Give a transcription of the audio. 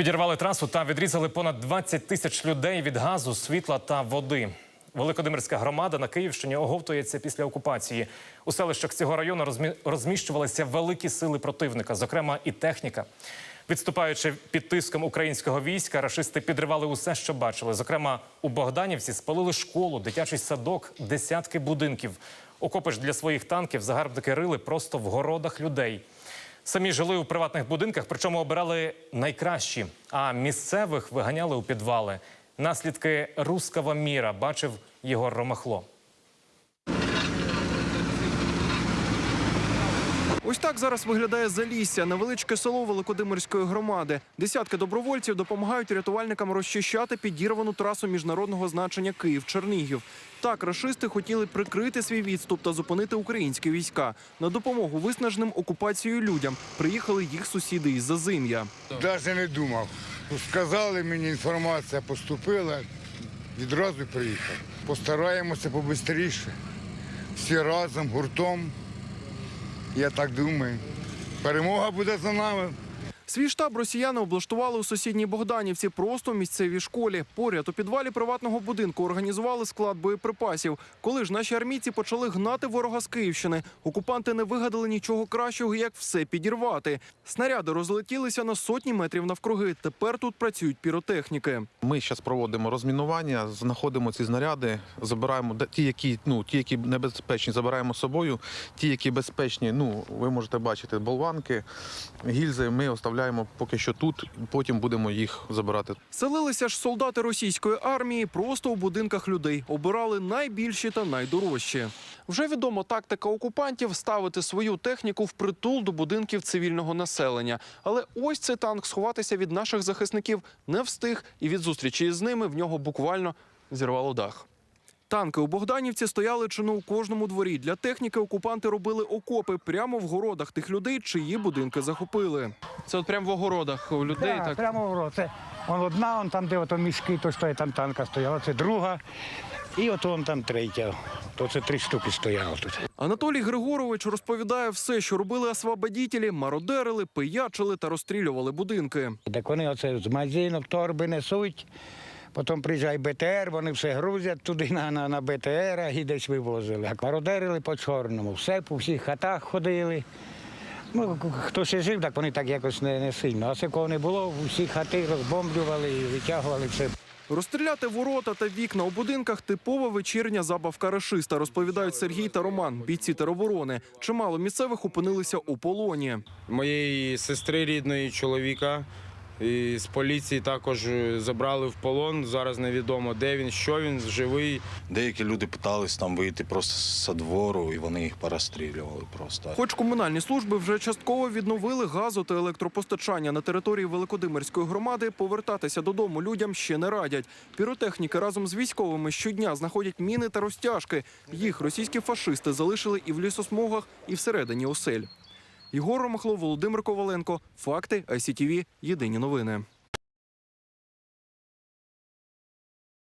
Підірвали трасу та відрізали понад 20 тисяч людей від газу, світла та води. Великодимирська громада на Київщині оговтується після окупації. У селищах цього району розмі- розміщувалися великі сили противника, зокрема і техніка. Відступаючи під тиском українського війська, рашисти підривали усе, що бачили. Зокрема, у Богданівці спалили школу, дитячий садок, десятки будинків. Окопи ж для своїх танків загарбники рили просто в городах людей. Самі жили у приватних будинках, причому обирали найкращі, а місцевих виганяли у підвали. Наслідки руского міра бачив Єгор Ромахло. Ось так зараз виглядає Залісся, невеличке село Великодимирської громади. Десятки добровольців допомагають рятувальникам розчищати підірвану трасу міжнародного значення Київ-Чернігів. Так, рашисти хотіли прикрити свій відступ та зупинити українські війська. На допомогу виснаженим окупацією людям приїхали їх сусіди із Зазим'я. Навіть не думав. Сказали мені, інформація поступила, відразу приїхав. Постараємося побистріше. Всі разом, гуртом. Я так думаю. Перемога буде за нами. Свій штаб росіяни облаштували у сусідній Богданівці, просто в місцевій школі. Поряд у підвалі приватного будинку організували склад боєприпасів. Коли ж наші армійці почали гнати ворога з Київщини, окупанти не вигадали нічого кращого, як все підірвати. Снаряди розлетілися на сотні метрів навкруги. Тепер тут працюють піротехніки. Ми зараз проводимо розмінування, знаходимо ці знаряди, забираємо ті, які ну ті, які небезпечні, забираємо з собою. Ті, які безпечні, ну ви можете бачити болванки, гільзи. Ми оставляємо поки що тут. Потім будемо їх забирати. Селилися ж солдати російської армії просто у будинках людей. Обирали найбільші та найдорожчі. Вже відомо тактика окупантів ставити свою техніку в притул до будинків цивільного населення. Але ось цей танк сховатися від наших захисників не встиг, і від зустрічі з ними в нього буквально зірвало дах. Танки у Богданівці стояли чи у кожному дворі. Для техніки окупанти робили окопи прямо в городах тих людей, чиї будинки захопили. Це от прямо в огородах у людей. Так, прямо в рот. Це он одна, он там, де ото мішки, то стоїть, там танка стояла, це друга. І от он там третя. То це три штуки стояло тут. Анатолій Григорович розповідає все, що робили освободітелі, мародерили, пиячили та розстрілювали будинки. Так вони оце з магазинок торби несуть, потім приїжджає БТР, вони все грузять туди на, на, на БТР і десь вивозили. А мародерили по чорному, все по всіх хатах ходили. Ну, хто ще жив, так вони так якось не, не сильно. А це кого не було, всі хати розбомблювали і витягували все. Розстріляти ворота та вікна у будинках типова вечірня забавка рашиста, розповідають Сергій та Роман, бійці тероборони. Чимало місцевих опинилися у полоні. моєї сестри рідної чоловіка. І з поліції також е, забрали в полон. Зараз невідомо, де він, що він, живий. Деякі люди питались там вийти просто з двору, і вони їх порозстрілювали просто. Хоч комунальні служби вже частково відновили газу та електропостачання на території Великодимирської громади, повертатися додому людям ще не радять. Піротехніки разом з військовими щодня знаходять міни та розтяжки. Їх російські фашисти залишили і в лісосмугах, і всередині осель. Єгор Ромахло, Володимир Коваленко. Факти ICTV. Єдині новини.